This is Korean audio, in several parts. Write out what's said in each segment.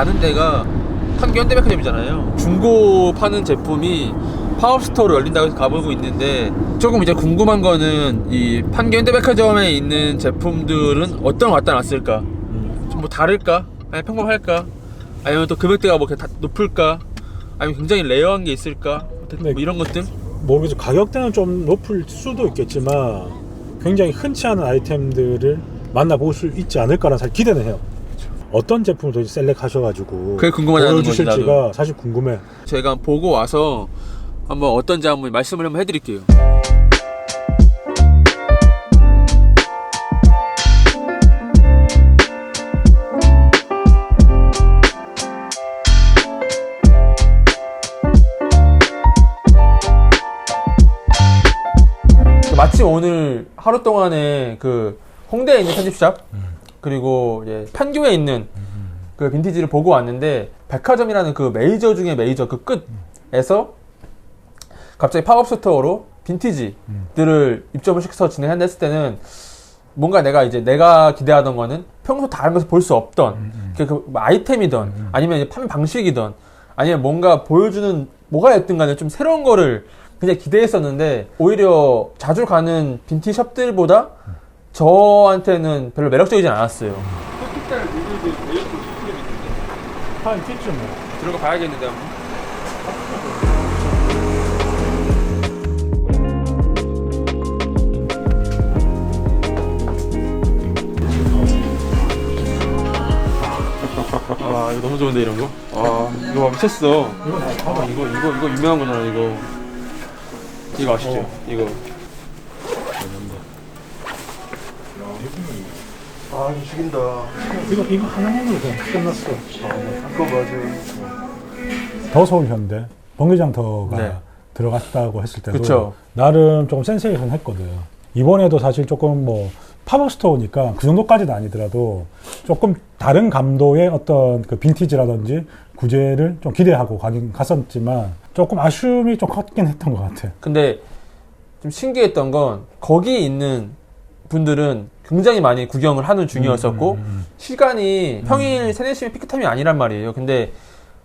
가는 데가 판교 현대백화점이잖아요. 중고 파는 제품이 파업스토어로 열린다고 해서 가보고 있는데 조금 이제 궁금한 거는 이 판교 현대백화점에 있는 제품들은 어떤 거 갖다 놨을까? 좀 뭐 다를까? 아니면 평범할까? 아니면 또 금액대가 뭐다 높을까? 아니면 굉장히 레어한 게 있을까? 뭐 이런 것들? 모르겠어 가격대는 좀 높을 수도 있겠지만 굉장히 흔치 않은 아이템들을 만나볼 수 있지 않을까라는 사실 기대는 해요. 어떤 제품을 도대체 셀렉하셔가지고 그게 궁금하다는 거지, 보여주실지가 사실 궁금해. 저희가 보고 와서 한번 어떤지 한번 말씀을 한번 해드릴게요. 마침 오늘 하루 동안에 그 홍대에 있는 편집샵 그리고 이제 판교에 있는 그 빈티지를 보고 왔는데 백화점이라는 그 메이저 중에 메이저 그 끝에서 갑자기 팝업 스토어로 빈티지들을 입점을 시켜서 진행한다 했을 때는 뭔가 내가 이제 내가 기대하던 거는 평소 다른 곳에서 볼 수 없던 그, 그 아이템이던 아니면 이제 판매 방식이던 아니면 뭔가 보여주는 뭐가 됐든 간에 좀 새로운 거를 굉장히 기대했었는데 오히려 자주 가는 빈티 샵들보다 저한테는 별로 매력적이지 않았어요. 한 있겠죠 뭐. 들어가 봐야겠는데 한번. 아 이거 너무 좋은데 이런 거? 아 이거 봐 미쳤어. 이거 아 이거 이거 이거 유명한 거잖아 이거. 이거 아시죠? 어. 이거. 아, 이거 죽인다. 이거 이거 하나만으로 그냥 끝났어. 그거 맞아요. 더 서울 현대 번개장 터가 네. 들어갔다고 했을 때도 그쵸. 나름 조금 센세이션 했거든. 이번에도 사실 조금 뭐 팝업 스토어니까 그 정도까지는 아니더라도 조금 다른 감도의 어떤 그 빈티지라든지 구제를 좀 기대하고 가긴 갔었지만 조금 아쉬움이 좀 컸긴 했던 것 같아. 근데 좀 신기했던 건 거기 있는 분들은 굉장히 많이 구경을 하는 중이었었고 음, 시간이 평일 3, 4시면 피크타임이 아니란 말이에요. 근데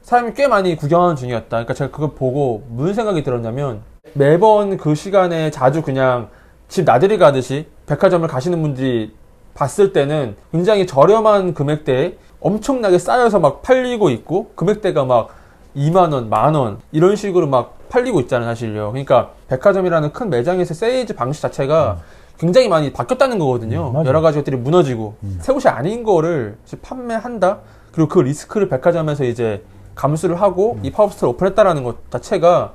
사람이 꽤 많이 구경하는 중이었다. 그러니까 제가 그걸 보고 무슨 생각이 들었냐면 매번 그 시간에 자주 그냥 집 나들이 가듯이 백화점을 가시는 분들이 봤을 때는 굉장히 저렴한 금액대에 엄청나게 쌓여서 막 팔리고 있고 금액대가 막 2만 원, 만 원 이런 식으로 막 팔리고 있잖아요, 사실요. 그러니까 백화점이라는 큰 매장에서 세일즈 방식 자체가 굉장히 많이 바뀌었다는 거거든요. 음. 여러 가지 것들이 무너지고 새 옷이 아닌 거를 판매한다. 그리고 그 리스크를 백화점에서 이제 감수를 하고 이 팝업스토어를 오픈했다라는 것 자체가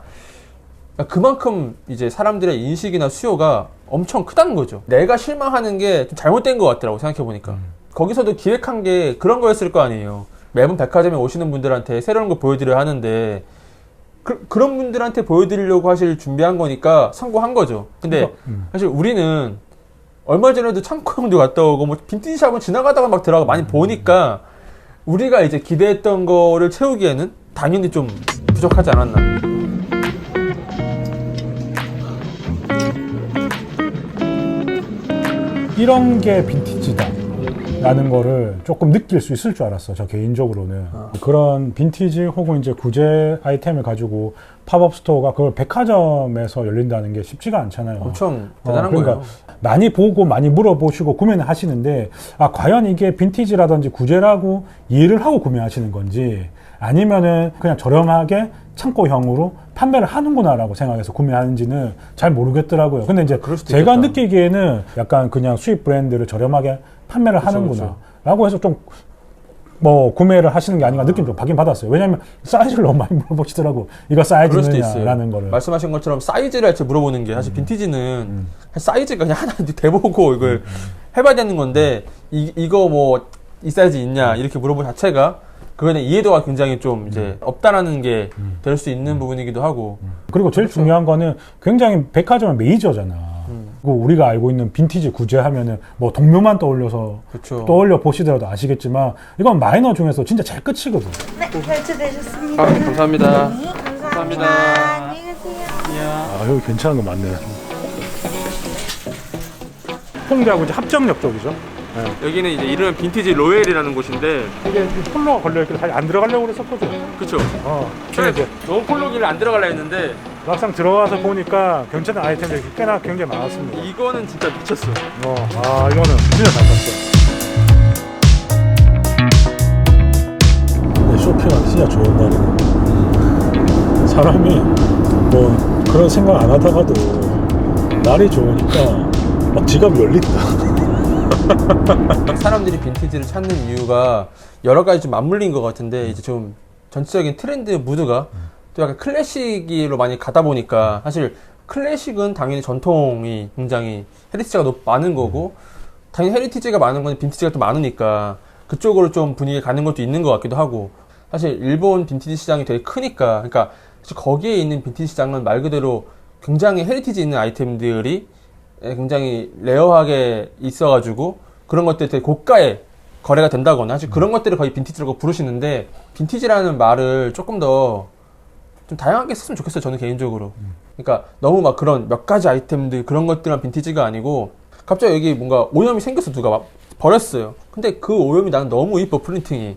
그만큼 이제 사람들의 인식이나 수요가 엄청 크다는 거죠. 내가 실망하는 게 좀 잘못된 것 같더라고 생각해 보니까. 거기서도 기획한 게 그런 거였을 거 아니에요. 매번 백화점에 오시는 분들한테 새로운 걸 보여드려야 하는데 그, 런 분들한테 보여드리려고 하실 준비한 거니까 성공한 거죠. 근데 음. 사실 우리는 얼마 전에도 창고 형도 갔다 오고 뭐 빈티지 샵은 지나가다가 막 들어가 많이 보니까 우리가 이제 기대했던 거를 채우기에는 당연히 좀 부족하지 않았나. 이런 게 빈티지다. 라는 거를 조금 느낄 수 있을 줄 알았어, 저 개인적으로는. 그런 빈티지 혹은 이제 구제 아이템을 가지고 팝업 스토어가 그걸 백화점에서 열린다는 게 쉽지가 않잖아요. 엄청 대단한 어, 그러니까 거예요. 많이 보고 많이 물어보시고 구매는 하시는데 아 과연 이게 빈티지라든지 구제라고 이해를 하고 구매하시는 건지 아니면은 그냥 저렴하게 창고형으로 판매를 하는구나라고 생각해서 구매하는지는 잘 모르겠더라고요. 근데 이제 제가. 느끼기에는 약간 그냥 수입 브랜드를 저렴하게 판매를 하는구나. 라고 해서 좀 뭐 구매를 하시는 게 아닌가 느낌 좀 받긴 받았어요. 왜냐면 사이즈를 너무 많이 물어보시더라고. 이거. 사이즈느냐라는 거를. 말씀하신 것처럼 사이즈를 할지 물어보는 게 사실 빈티지는 사이즈가 그냥 하나 대보고 이걸 해봐야 되는 건데 이, 이거 뭐 이 사이즈 있냐 이렇게 물어보는 자체가 그거에 대한 이해도가 굉장히 좀 이제 없다라는 게 될 수 있는 부분이기도 하고 그리고 제일 중요한 거는 굉장히 백화점은 메이저잖아. 그리고 우리가 알고 있는 빈티지 구제 하면은 뭐 동묘만 떠올려서 그렇죠. 떠올려 보시더라도 아시겠지만 이건 마이너 중에서 진짜 제일 끝이거든. 네, 결제되셨습니다. 아, 감사합니다. 네, 감사합니다. 감사합니다. 안녕히 가세요. 아 여기 괜찮은 거 많네. 홍대하고 이제 합정역 쪽이죠. 여기는 이제 이름은 빈티지 로엘이라는 곳인데 이게 폴로가 걸려있길래 사실 안 들어가려고 그랬었거든. 그쵸 어. 근데 이제 너무 폴로기를 안 들어갈라 했는데 막상 들어가서 보니까 괜찮은 아이템들이 꽤나 굉장히 많았습니다. 이거는 진짜 미쳤어 어, 아 이거는 진짜 잘 샀어. 쇼핑하기 진짜 좋은 날이네. 사람이 뭐 그런 생각 안 하다가도 날이 좋으니까 막 지갑이 열린다. 사람들이 빈티지를 찾는 이유가 여러 가지 좀 맞물린 것 같은데 이제 좀 전체적인 트렌드 무드가 또 약간 클래식으로 많이 가다 보니까 사실 클래식은 당연히 전통이 굉장히 헤리티지가 높 많은 거고 당연히 헤리티지가 많은 건 빈티지가 또 많으니까 그쪽으로 좀 분위기 가는 것도 있는 것 같기도 하고 사실 일본 빈티지 시장이 되게 크니까 그러니까 거기에 있는 빈티지 시장은 말 그대로 굉장히 헤리티지 있는 아이템들이 예, 굉장히 레어하게 있어가지고 그런 것들이 되게 고가에 거래가 된다거나 사실 그런 것들을 거의 빈티지라고 부르시는데 빈티지라는 말을 조금 더 좀 다양하게 썼으면 좋겠어요 저는 개인적으로. 그러니까 너무 막 그런 몇 가지 아이템들 그런 것들만 빈티지가 아니고 갑자기 여기 뭔가 오염이 생겼어 누가 막 버렸어요. 근데 그 오염이 나는 너무 이뻐 프린팅이.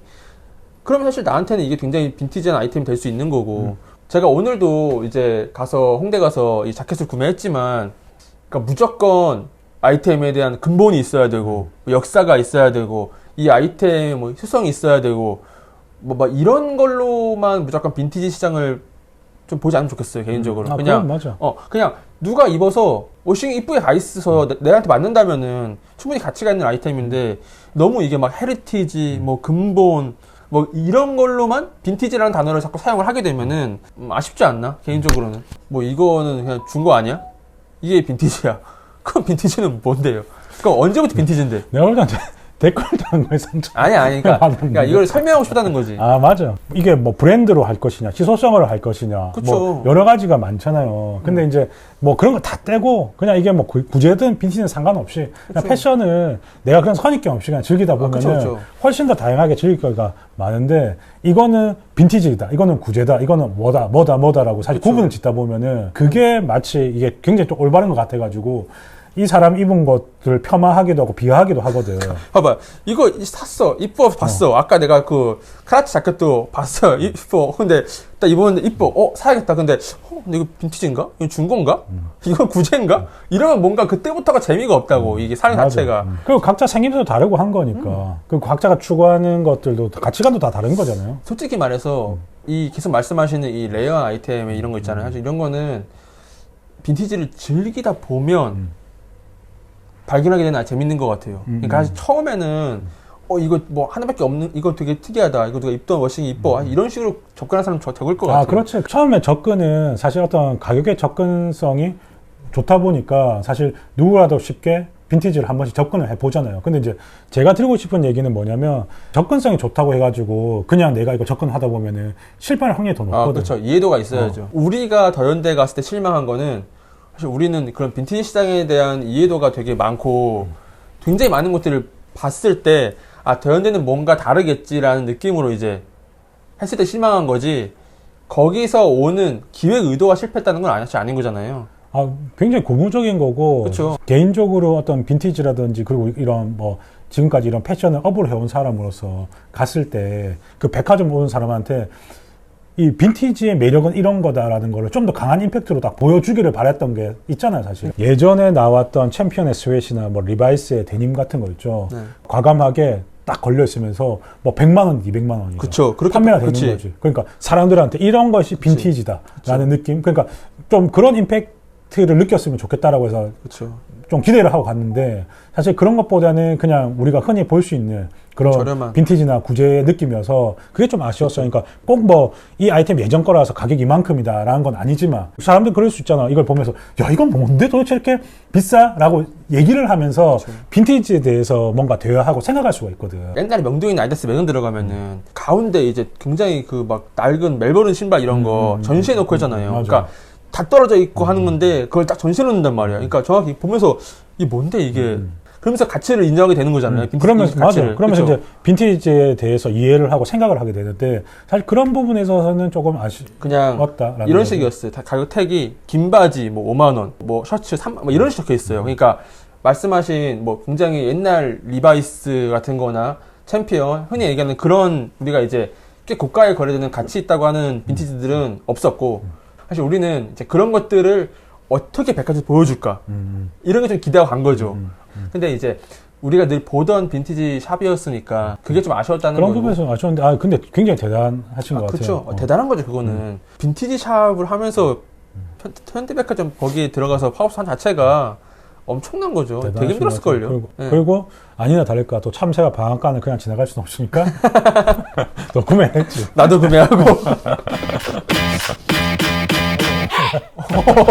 그러면 사실 나한테는 이게 굉장히 빈티지한 아이템이 될 수 있는 거고. 제가 오늘도 이제 가서 홍대 가서 이 자켓을 구매했지만 그러니까 무조건 아이템에 대한 근본이 있어야 되고 뭐 역사가 있어야 되고 이 아이템의 뭐 효성이 있어야 되고 뭐 막 이런 걸로만 무조건 빈티지 시장을 좀 보지 않으면 좋겠어요 개인적으로. 아, 그냥 맞아. 어 그냥 누가 입어서 워싱이 이쁘게 가 있어서 내, 내한테 맞는다면은 충분히 가치가 있는 아이템인데 너무 이게 막 헤리티지 뭐 근본 뭐 이런 걸로만 빈티지라는 단어를 자꾸 사용을 하게 되면은 음, 아쉽지 않나 개인적으로는? 뭐 이거는 그냥 준 거 아니야 이게 빈티지야. 그럼 빈티지는 뭔데요? 그럼 언제부터 빈티지인데? 내가 볼때 댓글 단 거에 상처. 아니 아니 그러니까. 그러니까 이걸 설명하고 싶다는 거지 아 맞아. 이게 뭐 브랜드로 할 것이냐, 희소성으로 할 것이냐, 그쵸. 뭐 여러 가지가 많잖아요. 근데 이제 뭐 그런 거 다 떼고 그냥 이게 뭐 구- 구제든 빈티지는 상관없이 그냥 그쵸. 패션을 내가 그런 선입견 없이 그냥 즐기다 보면은 그쵸, 그쵸. 훨씬 더 다양하게 즐길 거가 많은데 이거는 빈티지다, 이거는 구제다, 이거는 뭐다, 뭐다, 뭐다라고 사실 그쵸. 구분을 짓다 보면은 그게 마치 이게 굉장히 좀 올바른 것 같아가지고 이 사람 입은 것들을 폄하하기도 하고 비하하기도 하거든. 봐봐 이거 이- 샀어. 이뻐 봤어. 아까 내가 그 카라티 자켓도 봤어. 이뻐. 근데 딱 입었는데 이뻐. 어 사야겠다. 근데 어 근데 이거 빈티지인가? 이거 준 건가? 이건 구제인가? 이러면 뭔가 그때부터가 재미가 없다고 이게 사는 맞아. 자체가. 음. 그리고 각자 생김새도 다르고 한 거니까. 그리고 각자가 추구하는 것들도 가치관도 다 다른 거잖아요. 솔직히 말해서 이 계속 말씀하시는 이 레어 아이템 이런 거 있잖아요. 사실 이런 거는 빈티지를 즐기다 보면 발견하게 되는 아주 재밌는 것 같아요 음, 그러니까 음. 사실 처음에는 어 이거 뭐 하나밖에 없는 이거 되게 특이하다 이거 누가 입던 워싱이 이뻐 이런 식으로 접근한 사람 저 적을 것 같아요 음. 아, 그렇지. 처음에 접근은 사실 어떤 가격의 접근성이 좋다 보니까 사실 누구라도 쉽게 빈티지를 한 번씩 접근을 해보잖아요. 근데 이제 제가 드리고 싶은 얘기는 뭐냐면 접근성이 좋다고 해가지고 그냥 내가 이거 접근하다 보면은 실패할 확률이 더 아, 높거든. 그렇죠. 이해도가 있어야죠. 우리가 더현대 갔을 때 실망한 거는 사실 우리는 그런 빈티지 시장에 대한 이해도가 되게 많고 굉장히 많은 것들을 봤을 때 아, 더현대는 뭔가 다르겠지라는 느낌으로 이제 했을 때 실망한 거지 거기서 오는 기획 의도가 실패했다는 건 아니, 아닌 거잖아요. 아, 굉장히 고무적인 거고 그쵸. 개인적으로 어떤 빈티지라든지 그리고 이런 뭐 지금까지 이런 패션을 업을 해온 사람으로서 갔을 때 그 백화점 오는 사람한테 이 빈티지의 매력은 이런 거다라는 거를 좀 더 강한 임팩트로 딱 보여주기를 바랬던 게 있잖아요, 사실. 예전에 나왔던 챔피언의 스웨시나 뭐 리바이스의 데님 같은 거 있죠. 네. 과감하게 딱 걸려 있으면서 뭐 100만 원, 200만 원이죠. 그쵸. 그렇게 판매가 되는 그치. 거지. 그러니까 사람들한테 이런 것이 빈티지다라는 느낌. 그러니까 좀 그런 임팩트 를 느꼈으면 좋겠다라고 해서 그렇죠. 좀 기대를 하고 갔는데 사실 그런 것보다는 그냥 우리가 흔히 볼 수 있는 그런 저렴한. 빈티지나 구제의 느낌이어서 그게 좀 아쉬웠어요. 그러니까 꼭 뭐 이 아이템 예전 거라서 가격이 이만큼이다라는 건 아니지만 사람들 그럴 수 있잖아. 이걸 보면서 야 이건 뭔데 도대체 이렇게 비싸라고 얘기를 하면서 빈티지에 대해서 뭔가 대화하고 생각할 수가 있거든. 옛날에 명동이나 아이다스 매장 들어가면은 가운데 이제 굉장히 그 막 낡은 멜버른 신발 이런 거 전시해 놓고 하잖아요. 맞아. 그러니까 다 떨어져 있고 하는 건데 그걸 딱 전시해 놓는단 말이야. 그러니까 정확히 보면서 이게 뭔데 이게 그러면서 가치를 인정하게 되는 거잖아요. 빈티지 그러면서 가치를. 맞아. 그러면서 그쵸? 이제 빈티지에 대해서 이해를 하고 생각을 하게 되는데 사실 그런 부분에 있어서는 조금 아쉬. 그냥 맞다라는 이런. 식이었어요. 다 가격 택이 긴 바지 뭐 5만 원, 뭐 셔츠 3만 뭐 이런 식 적혀 있어요. 그러니까 말씀하신 뭐 굉장히 옛날 리바이스 같은 거나 챔피언, 흔히 얘기하는 그런 우리가 이제 꽤 고가에 거래되는 가치 있다고 하는 빈티지들은 없었고, 사실 우리는 이제 그런 것들을 어떻게 백화점에서 보여줄까? 음, 이런 게 좀 기대하고 간 거죠. 음, 음. 근데 이제 우리가 늘 보던 빈티지 샵이었으니까 그게 좀 아쉬웠다는 그런. 부분에서 아쉬운데, 아, 근데 굉장히 대단하신 아, 것 그쵸. 같아요. 어. 대단한 거죠, 그거는. 빈티지 샵을 하면서 현- 현대백화점 거기에 들어가서 파업스 한 자체가 엄청난 거죠. 되게. 힘들었을걸요. 그리고, 네. 그리고 아니나 다를까 또 참새가 방앗간을 그냥 지나갈 수는 없으니까 또 구매했지. 나도 구매하고.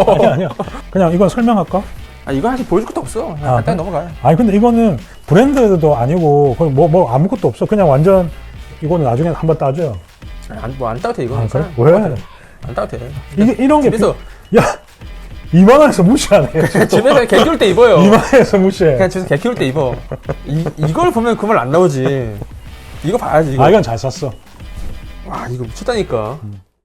아니 아니야. 그냥 이건 설명할까? 아, 이거 사실 보여줄 것도 없어. 그냥 아, 간단히 그래? 넘어가요. 아니 근데 이거는 브랜드도 아니고 거의 뭐, 뭐 아무것도 없어. 그냥 완전 이거는 나중에 한번 따줘요. 안, 뭐안 따도 돼, 이거는. 아, 그래? 왜? 안 따도 돼. 이게 이런 게 집에서, 비- 야 2만 원에서 무시하네. 집에서 개 키울 때 입어요. 2만 원에서 무시해. 그냥 집에서 개 키울 때 입어. 이, 이걸 보면 그 말 안 나오지. 이거 봐야지, 이거. 아 이건 잘 샀어. 와, 이거 미쳤다니까. 음.